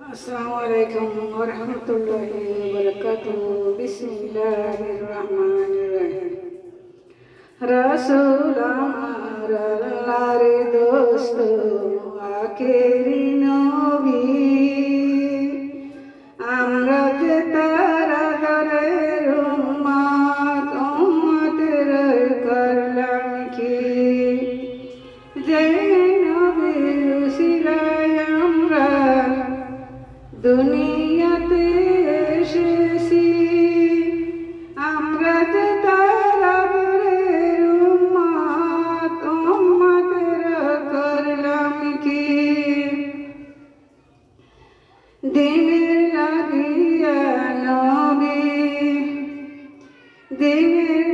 असलकम वरहमल वरक बिस्मिल्लाहिर्रहमानिर्रहीम। रसूल हमारा लारे दोस्तों आके দুনিয়াতে আমরা করলাম কি? দিনের লাগিয়া নবী দিনের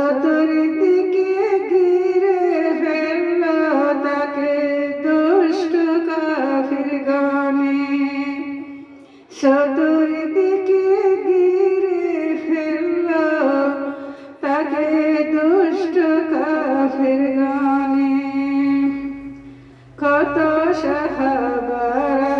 চতুর্দিকে ঘিরে ফেলল তাকে দুষ্ট কাফির গণে ঘিরে ফেলল তাকে দুষ্ট কাফির গণে কত সাহাবারা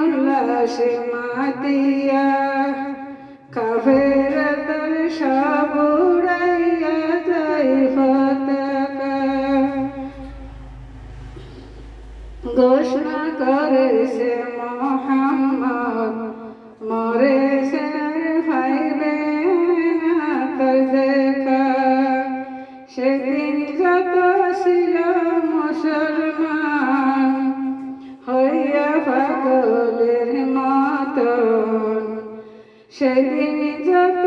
উল্লাসে মাতিয়া, কাফের দল সব উড়াইয়া যাই পতাকা। ঘোষণা করেছে মোহাম্মদ মরেছে ভাইবে না তার দেখা। সেদিন যত ছিল মুসলমান সেদিন যত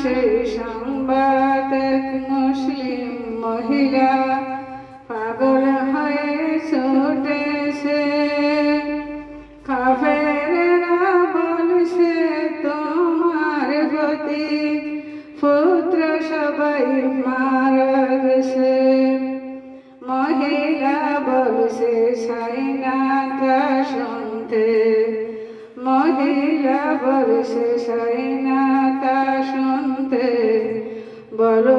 সেই সংবাদ, এক মুসলিম মহিলা পাগল হয়ে ছুটেছে। কাফেরেরা বলছে, তোমার প্রতি পুত্র সবাই মারা গেছে মহিলা বলছে সাইনা শুনতে। মহিলা বলছে সাইনা বলো